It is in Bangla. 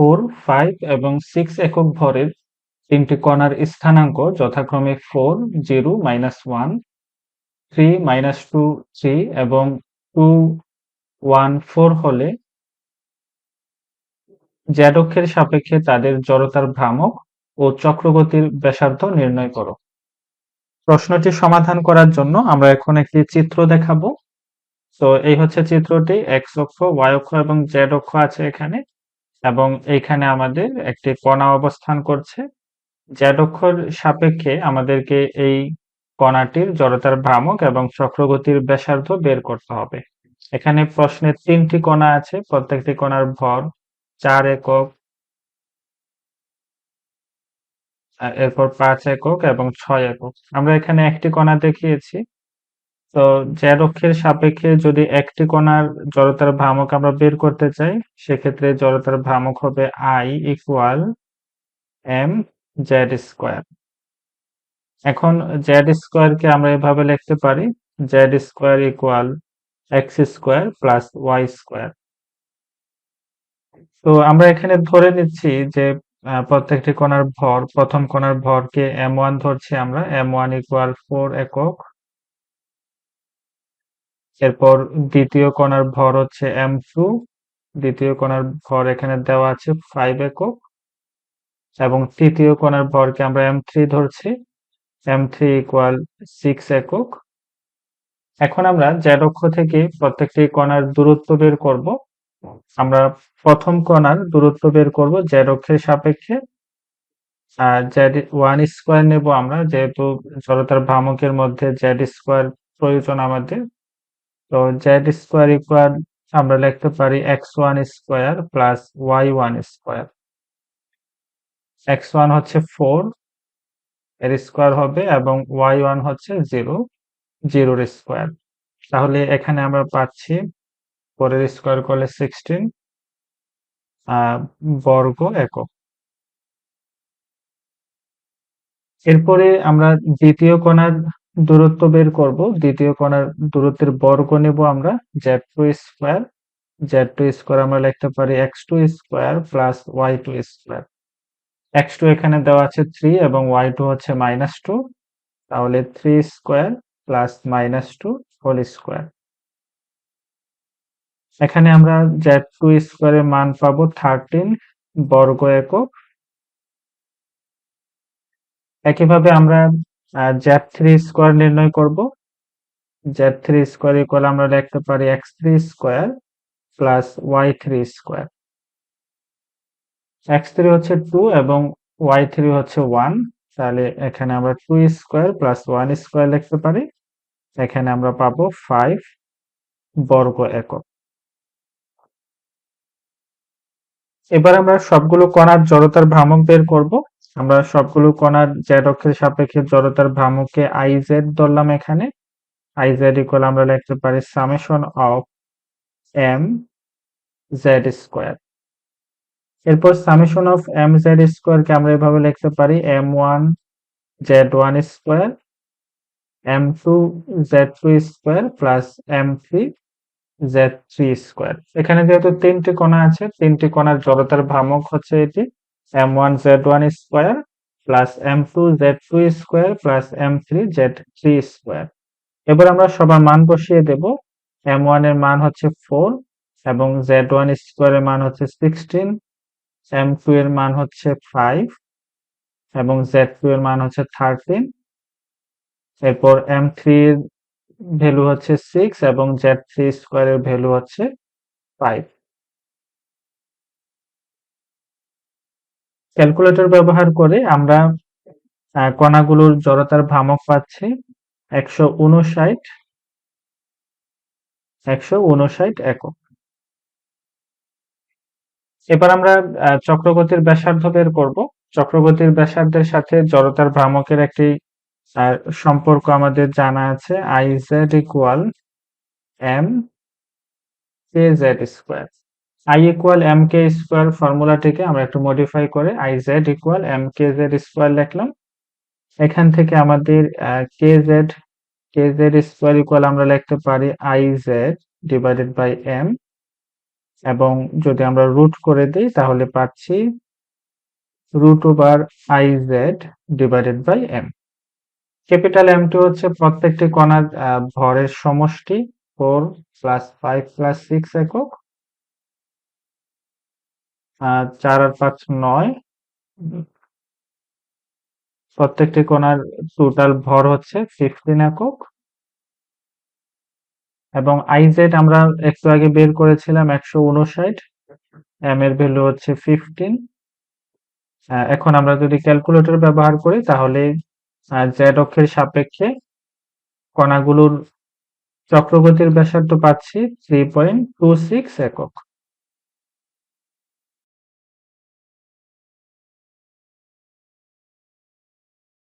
ফোর, ফাইভ এবং সিক্স একক ভরের তিনটি কণার স্থানাঙ্ক যথাক্রমে four, zero, minus one, three, minus two, three এবং টু, ওয়ান, ফোর হলে জ্যাড অক্ষের সাপেক্ষে তাদের জড়তার ভ্রামক ও চক্রগতির ব্যাসার্ধ নির্ণয় করো। প্রশ্নটি সমাধান করার জন্য আমরা এখন একটি চিত্র দেখাবো। তো এই হচ্ছে চিত্রটি এক্স অক্ষ ওয়াই অক্ষ এবং জেড অক্ষ আছে এখানে। এবং এইখানে আমাদের একটি কণা অবস্থান করছে। জেড অক্ষর সাপেক্ষে আমাদেরকে এই কণাটির জড়তার ভ্রামক এবং চক্রগতির ব্যাসার্ধ বের করতে হবে। এখানে প্রশ্নে তিনটি কণা আছে, প্রত্যেকটি কণার ভর চার একক, এরপর পাঁচ একক এবং ছয় একক। আমরা এখানে একটি কণা দেখিয়েছি। তো জেড অক্ষের সাপেক্ষে যদি একটি কণার জড়তার ভ্রামক আমরা বের করতে চাই, সেক্ষেত্রে জড়তার ভ্রামক হবে I equal M Z square এখন জেড স্কোয়ারকে আমরা এভাবে লিখতে পারি Z square equal X square plus Y square তো আমরা এখানে ধরে নিচ্ছি যে প্রত্যেকটি কণার ভর, প্রথম কণার ভরকে এম ওয়ান ধরছি আমরা এম ওয়ান ইকুয়াল ফোর একক এরপর দ্বিতীয় কণার ভর হচ্ছে এম টু দ্বিতীয় কণার ভর এখানে দেওয়া আছে ফাইভ একক, এবং তৃতীয় কণার ভরকে আমরা এম থ্রি ধরছি এম থ্রি ইকুয়াল সিক্স একক। এখন আমরা জেড অক্ষ থেকে প্রত্যেকটি কণার দূরত্ব বের করব। আমরা প্রথম কণার দূরত্ব বের করব জেড অক্ষের সাপেক্ষে, আর জেড ওয়ান স্কোয়ার নেব আমরা, যেহেতু জড়তার ভ্রামকের মধ্যে জেড স্কোয়ার প্রয়োজন আমাদের। তো জেড স্কোয়ার ইকুয়াল আমরা লিখতে পারি X one square plus Y one square X one হচ্ছে ফোর এর স্কোয়ার হবে এবং ওয়াই ওয়ান হচ্ছে জিরো জিরোর স্কোয়ার তাহলে এখানে আমরা পাচ্ছি ফোরের স্কোয়ার করলে সিক্সটিন বর্গ একক। এরপরে আমরা দ্বিতীয় কোণার দূরত্ব বের করব। দ্বিতীয় কোণার দূরত্বের বর্গ নেব আমরা Z two square Z two square আমরা লিখতে পারি X two square plus Y two square X two এখানে দেওয়া আছে থ্রি এবং ওয়াই টু হচ্ছে মাইনাস টু তাহলে three square plus minus two whole square এখানে আমরা জেড টু স্কোয়ারের মান পাবো থার্টিন বর্গ একক। একইভাবে আমরা জেড থ্রি স্কোয়ার নির্ণয় করব। জ্যাপ থ্রি স্কোয়ার ইকুয়াল আমরা লিখতে পারি X three square plus Y three square X three হচ্ছে টু এবং ওয়াই থ্রি হচ্ছে ওয়ান তাহলে এখানে আমরা two square plus one square লিখতে পারি। এখানে আমরা পাবো ফাইভ বর্গ একক। এবার আমরা সবগুলো কণার জড়তার ভ্রামক বের করব। আমরা সবগুলো কণার জেড অক্ষের সাপেক্ষে জড়তার ভ্রামককে আই জেড ধরলাম এখানে। আই জেড ইকুয়াল আমরা লিখতে পারি summation of M Z square এরপর সামেশন অফ এম জেড স্কোয়ারকে আমরা এভাবে লিখতে পারি M one Z one square M two Z two square plus M three Z three square এখানে যেহেতু তিনটি কণা আছে, তিনটি কণার জড়তার ভ্রামক হচ্ছে এটি। M one Z one square plus M two Z two square plus M three Z three square এবার আমরা সবার মান বসিয়ে দেব। এম এর মান হচ্ছে ফোর এবং জেড ওয়ান স্কোয়ারের মান হচ্ছে সিক্সটিন এম টু এর মান হচ্ছে ফাইভ এবং জেড এর মান হচ্ছে থার্টিন এরপর এম থ্রি ভ্যালু হচ্ছে সিক্স এবং জেড থ্রি স্কোয়ারের ভ্যালু হচ্ছে ফাইভ ক্যালকুলেটর ব্যবহার করে আমরা কণাগুলোর জড়তার ভ্রামক পাচ্ছি একশো উনষাট একশো উনষাট একক। এবার আমরা চক্রগতির ব্যাসার্ধ বের করব। চক্রগতির ব্যাসার্ধের সাথে জড়তার ভ্রামকের একটি সম্পর্ক আমাদের জানা আছে I Z equal M K Z square I equal M K square ফর্মুলাটিকে আমরা একটু মডিফাই করে I Z equal M K Z square লিখলাম। এখান থেকে আমাদের K Z K Z square equal আমরা লিখতে পারি I Z divided by M এবং যদি আমরা রুট করে দিই, তাহলে পাচ্ছি root over I Z divided by M capital MT হচ্ছে প্রত্যেকটি কণার ভরের সমষ্টি four plus five plus six একক। আহ, চার আর পাঁচ নয়। প্রত্যেকটি কণার টোটাল ভর হচ্ছে ফিফটিন একক। এবং আইজেড আমরা একটু আগে বের করেছিলাম একশো উনষাট। এম এর ভ্যালু হচ্ছে ফিফটিন এখন আমরা যদি ক্যালকুলেটর ব্যবহার করি তাহলে জেড অক্ষের সাপেক্ষে কণাগুলোর চক্রগতির ব্যাসার্ধ পাচ্ছি থ্রি পয়েন্ট টু সিক্স একক।